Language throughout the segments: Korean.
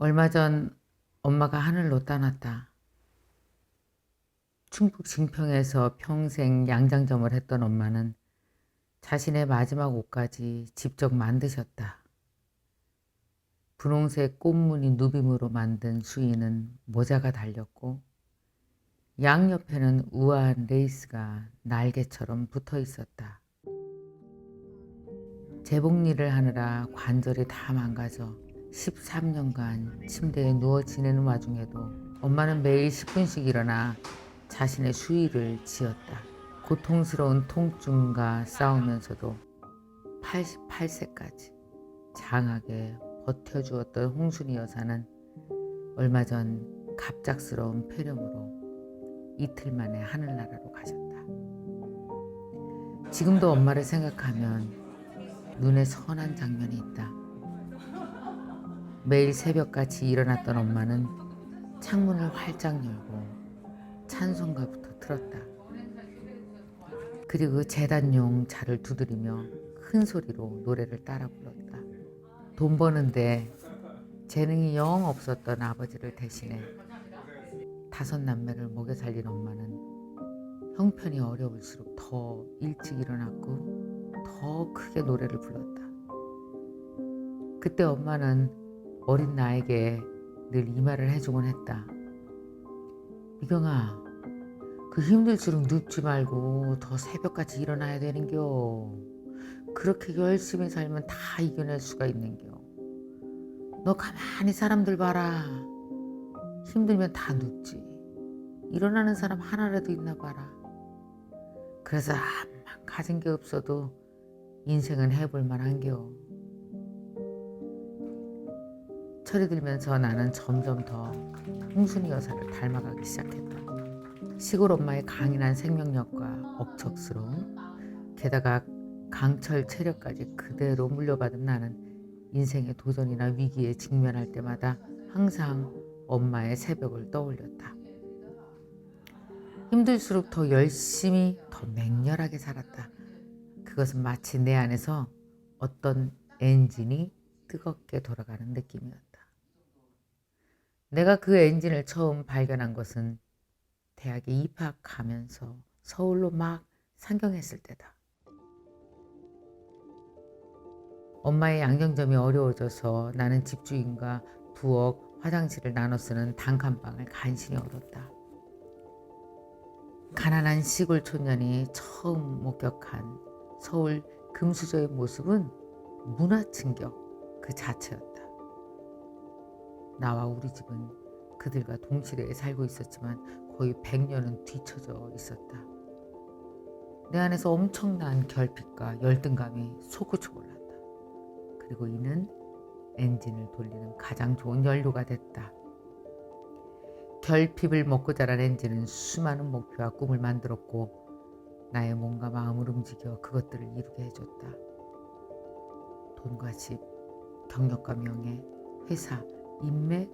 얼마 전 엄마가 하늘로 떠났다. 충북 증평에서 평생 양장점을 했던 엄마는 자신의 마지막 옷까지 직접 만드셨다. 분홍색 꽃무늬 누빔으로 만든 수의는 모자가 달렸고 양옆에는 우아한 레이스가 날개처럼 붙어 있었다. 재봉일을 하느라 관절이 다 망가져 13년간 침대에 누워 지내는 와중에도 엄마는 매일 10분씩 일어나 자신의 수의를 지었다. 고통스러운 통증과 싸우면서도 88세까지 장하게 버텨주었던 홍순이 여사는 얼마 전 갑작스러운 폐렴으로 이틀 만에 하늘나라로 가셨다. 지금도 엄마를 생각하면 눈에 선한 장면이 있다. 매일 새벽같이 일어났던 엄마는 창문을 활짝 열고 찬송가부터 틀었다. 그리고 재단용 자를 두드리며 큰 소리로 노래를 따라 불렀다. 돈 버는데 재능이 영 없었던 아버지를 대신해 다섯 남매를 먹여 살린 엄마는 형편이 어려울수록 더 일찍 일어났고 더 크게 노래를 불렀다. 그때 엄마는 어린 나에게 늘 이 말을 해주곤 했다. 미경아, 그 힘들수록 눕지 말고 더 새벽같이 일어나야 되는겨. 그렇게 열심히 살면 다 이겨낼 수가 있는겨. 너 가만히 사람들 봐라. 힘들면 다 눕지. 일어나는 사람 하나라도 있나 봐라. 그래서 암만 가진 게 없어도 인생은 해볼 만한겨. 철이 들면서 나는 점점 더 홍순이 여사를 닮아가기 시작했다. 시골 엄마의 강인한 생명력과 억척스러움, 게다가 강철 체력까지 그대로 물려받은 나는 인생의 도전이나 위기에 직면할 때마다 항상 엄마의 새벽을 떠올렸다. 힘들수록 더 열심히, 더 맹렬하게 살았다. 그것은 마치 내 안에서 어떤 엔진이 뜨겁게 돌아가는 느낌이었다. 내가 그 엔진을 처음 발견한 것은 대학에 입학하면서 서울로 막 상경했을 때다. 엄마의 양정점이 어려워져서 나는 집주인과 부엌, 화장실을 나눠 쓰는 단칸방을 간신히 얻었다. 가난한 시골 촌년이 처음 목격한 서울 금수저의 모습은 문화 충격 그 자체였다. 나와 우리 집은 그들과 동시대에 살고 있었지만 거의 100년은 뒤처져 있었다. 내 안에서 엄청난 결핍과 열등감이 솟구쳐 올랐다. 그리고 이는 엔진을 돌리는 가장 좋은 연료가 됐다. 결핍을 먹고 자란 엔진은 수많은 목표와 꿈을 만들었고 나의 몸과 마음을 움직여 그것들을 이루게 해줬다. 돈과 집, 경력과 명예, 회사, 인맥,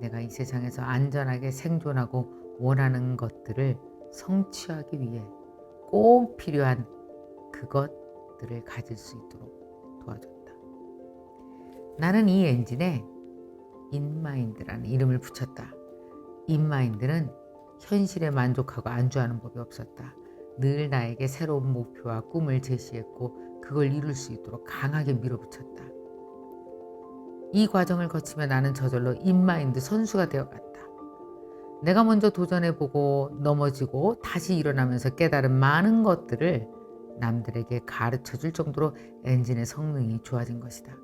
내가 이 세상에서 안전하게 생존하고 원하는 것들을 성취하기 위해 꼭 필요한 그것들을 가질 수 있도록 도와줬다. 나는 이 엔진에 인마인드라는 이름을 붙였다. 인마인드는 현실에 만족하고 안주하는 법이 없었다. 늘 나에게 새로운 목표와 꿈을 제시했고 그걸 이룰 수 있도록 강하게 밀어붙였다. 이 과정을 거치며 나는 저절로 인마인드 선수가 되어갔다. 내가 먼저 도전해보고 넘어지고 다시 일어나면서 깨달은 많은 것들을 남들에게 가르쳐 줄 정도로 엔진의 성능이 좋아진 것이다.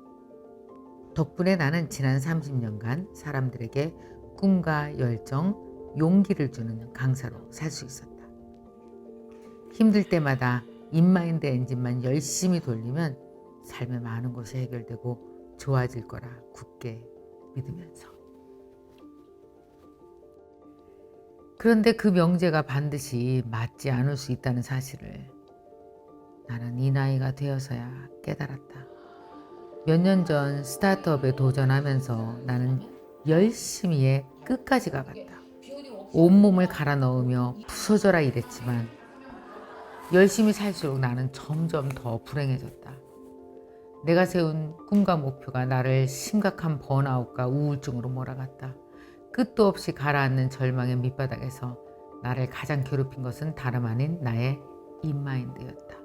덕분에 나는 지난 30년간 사람들에게 꿈과 열정, 용기를 주는 강사로 살 수 있었다. 힘들 때마다 인마인드 엔진만 열심히 돌리면 삶의 많은 것이 해결되고 좋아질 거라 굳게 믿으면서. 그런데 그 명제가 반드시 맞지 않을 수 있다는 사실을 나는 이 나이가 되어서야 깨달았다. 몇 년 전 스타트업에 도전하면서 나는 열심히의 끝까지 가봤다. 온몸을 갈아 넣으며 부서져라 이랬지만 열심히 살수록 나는 점점 더 불행해졌다. 내가 세운 꿈과 목표가 나를 심각한 번아웃과 우울증으로 몰아갔다. 끝도 없이 가라앉는 절망의 밑바닥에서 나를 가장 괴롭힌 것은 다름 아닌 나의 인마인드였다.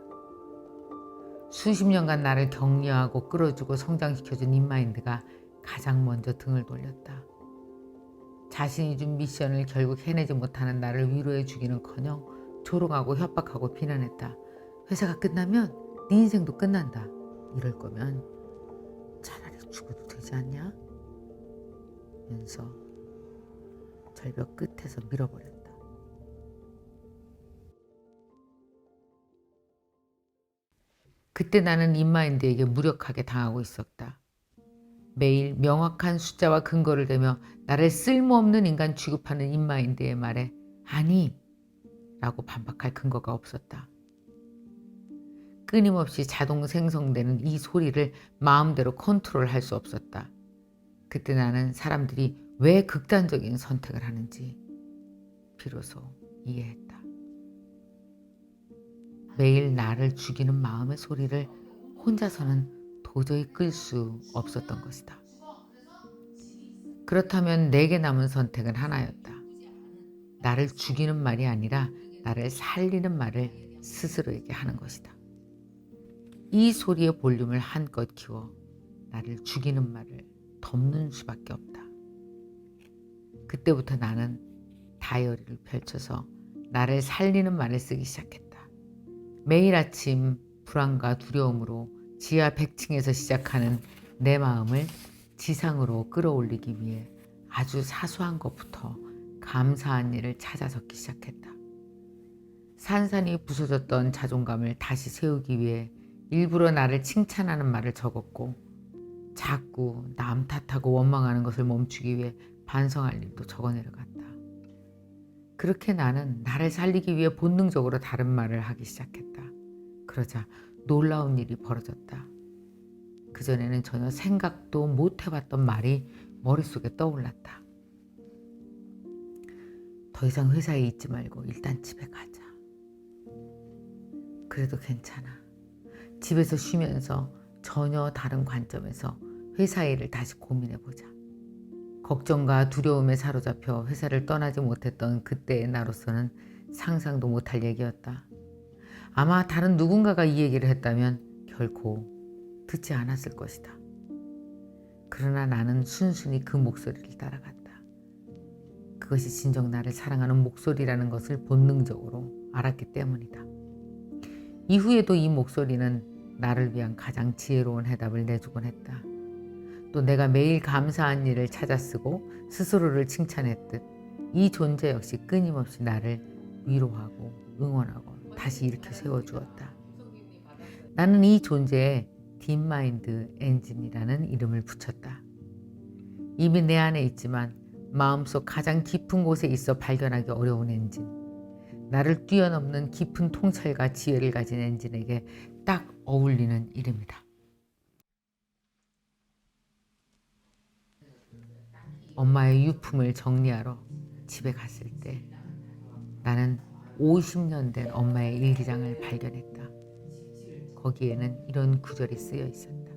수십 년간 나를 격려하고 끌어주고 성장시켜준 인마인드가 가장 먼저 등을 돌렸다. 자신이 준 미션을 결국 해내지 못하는 나를 위로해 주기는커녕 조롱하고 협박하고 비난했다. 회사가 끝나면 네 인생도 끝난다. 이럴 거면 차라리 죽어도 되지 않냐? 면서 절벽 끝에서 밀어버렸다. 그때 나는 인마인드에게 무력하게 당하고 있었다. 매일 명확한 숫자와 근거를 대며 나를 쓸모없는 인간 취급하는 인마인드의 말에 아니 라고 반박할 근거가 없었다. 끊임없이 자동 생성되는 이 소리를 마음대로 컨트롤할 수 없었다. 그때 나는 사람들이 왜 극단적인 선택을 하는지 비로소 이해했다. 매일 나를 죽이는 마음의 소리를 혼자서는 도저히 끌 수 없었던 것이다. 그렇다면 내게 남은 선택은 하나였다. 나를 죽이는 말이 아니라 나를 살리는 말을 스스로에게 하는 것이다. 이 소리의 볼륨을 한껏 키워 나를 죽이는 말을 덮는 수밖에 없다. 그때부터 나는 다이어리를 펼쳐서 나를 살리는 말을 쓰기 시작했다. 매일 아침 불안과 두려움으로 지하 100층에서 시작하는 내 마음을 지상으로 끌어올리기 위해 아주 사소한 것부터 감사한 일을 찾아 적기 시작했다. 산산이 부서졌던 자존감을 다시 세우기 위해 일부러 나를 칭찬하는 말을 적었고 자꾸 남 탓하고 원망하는 것을 멈추기 위해 반성할 일도 적어 내려갔다. 그렇게 나는 나를 살리기 위해 본능적으로 다른 말을 하기 시작했다. 그러자 놀라운 일이 벌어졌다. 그전에는 전혀 생각도 못 해봤던 말이 머릿속에 떠올랐다. 더 이상 회사에 있지 말고 일단 집에 가자. 그래도 괜찮아. 집에서 쉬면서 전혀 다른 관점에서 회사 일을 다시 고민해 보자. 걱정과 두려움에 사로잡혀 회사를 떠나지 못했던 그때의 나로서는 상상도 못할 얘기였다. 아마 다른 누군가가 이 얘기를 했다면 결코 듣지 않았을 것이다. 그러나 나는 순순히 그 목소리를 따라갔다. 그것이 진정 나를 사랑하는 목소리라는 것을 본능적으로 알았기 때문이다. 이후에도 이 목소리는 나를 위한 가장 지혜로운 해답을 내주곤 했다. 또 내가 매일 감사한 일을 찾아 쓰고 스스로를 칭찬했듯 이 존재 역시 끊임없이 나를 위로하고 응원하고 다시 이렇게 세워주었다. 나는 이 존재에 딥마인드 엔진이라는 이름을 붙였다. 이미 내 안에 있지만 마음속 가장 깊은 곳에 있어 발견하기 어려운 엔진. 나를 뛰어넘는 깊은 통찰과 지혜를 가진 엔진에게 딱 어울리는 이름이다. 엄마의 유품을 정리하러 집에 갔을 때 나는 50년 된 엄마의 일기장을 발견했다. 거기에는 이런 구절이 쓰여 있었다.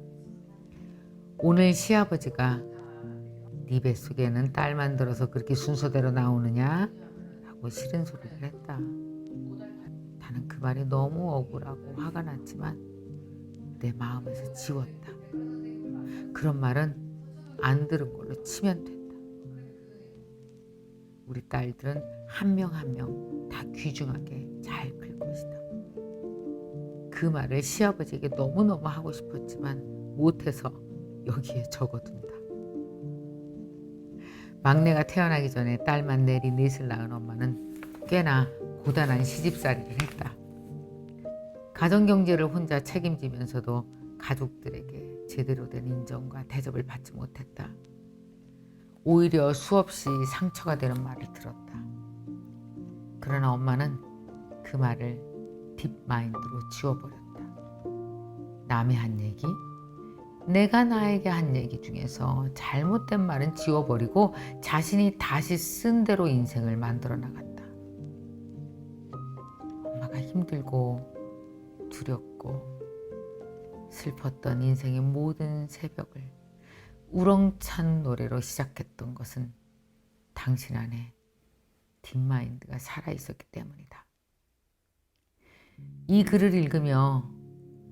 오늘 시아버지가 네 뱃속에는 딸 만 들어서 그렇게 순서대로 나오느냐? 라고 싫은 소리를 했다. 나는 그 말이 너무 억울하고 화가 났지만 내 마음에서 지웠다. 그런 말은 안 들은 걸로 치면 된다. 우리 딸들은 한 명 한 명 다 귀중하게 잘 클 것이다. 그 말을 시아버지에게 너무너무 하고 싶었지만 못해서 여기에 적어둔다. 막내가 태어나기 전에 딸만 내리 넷을 낳은 엄마는 꽤나 고단한 시집살이를 했다. 가정 경제를 혼자 책임지면서도 가족들에게 제대로 된 인정과 대접을 받지 못했다. 오히려 수없이 상처가 되는 말을 들었다. 그러나 엄마는 그 말을 딥마인드로 지워버렸다. 남의 한 얘기, 내가 나에게 한 얘기 중에서 잘못된 말은 지워버리고 자신이 다시 쓴 대로 인생을 만들어 나갔다. 엄마가 힘들고 두렵고 슬펐던 인생의 모든 새벽을 우렁찬 노래로 시작했던 것은 당신 안에 딥마인드가 살아있었기 때문이다. 이 글을 읽으며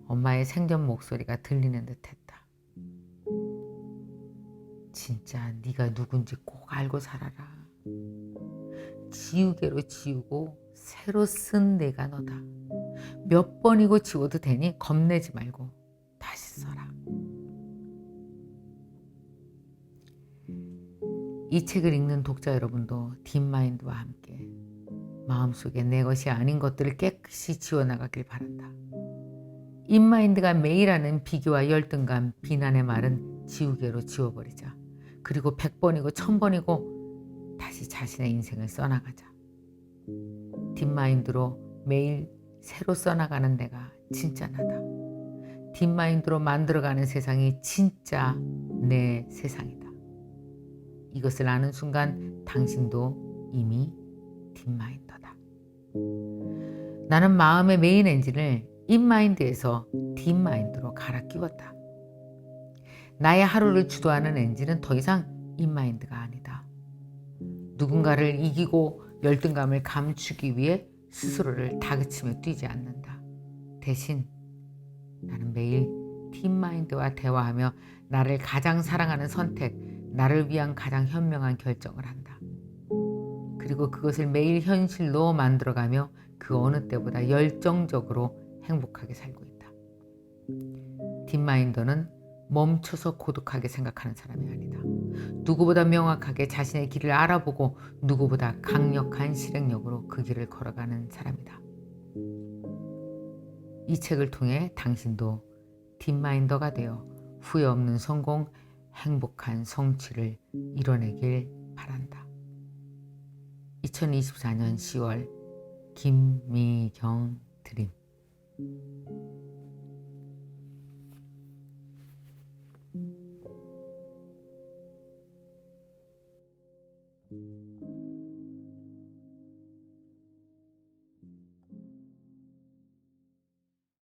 엄마의 생전 목소리가 들리는 듯 했다. 진짜 네가 누군지 꼭 알고 살아라. 지우개로 지우고 새로 쓴 내가 너다. 몇 번이고 지워도 되니 겁내지 말고 다시 써라. 이 책을 읽는 독자 여러분도 딥마인드와 함께 마음속에 내 것이 아닌 것들을 깨끗이 지워나가길 바란다. 인마인드가 매일 하는 비교와 열등감, 비난의 말은 지우개로 지워버리자. 그리고 백번이고천번이고 다시 자신의 인생을 써나가자. 딥마인드로 매일 새로 써나가는 내가 진짜 나다. 딥마인드로 만들어가는 세상이 진짜 내 세상이다. 이것을 아는 순간 당신도 이미 딥마인더다. 나는 마음의 메인 엔진을 인마인드에서 딥마인드로 갈아 끼웠다. 나의 하루를 주도하는 엔진은 더 이상 인마인드가 아니다. 누군가를 이기고 열등감을 감추기 위해 스스로를 다그치며 뛰지 않는다. 대신 나는 매일 딥마인드와 대화하며 나를 가장 사랑하는 선택, 나를 위한 가장 현명한 결정을 한다. 그리고 그것을 매일 현실로 만들어가며 그 어느 때보다 열정적으로 행복하게 살고 있다. 딥마인더는 멈춰서 고독하게 생각하는 사람이 아니다. 누구보다 명확하게 자신의 길을 알아보고 누구보다 강력한 실행력으로 그 길을 걸어가는 사람이다. 이 책을 통해 당신도 딥마인더가 되어 후회 없는 성공, 행복한 성취를 이뤄내길 바란다. 2024년 10월 김미경 드림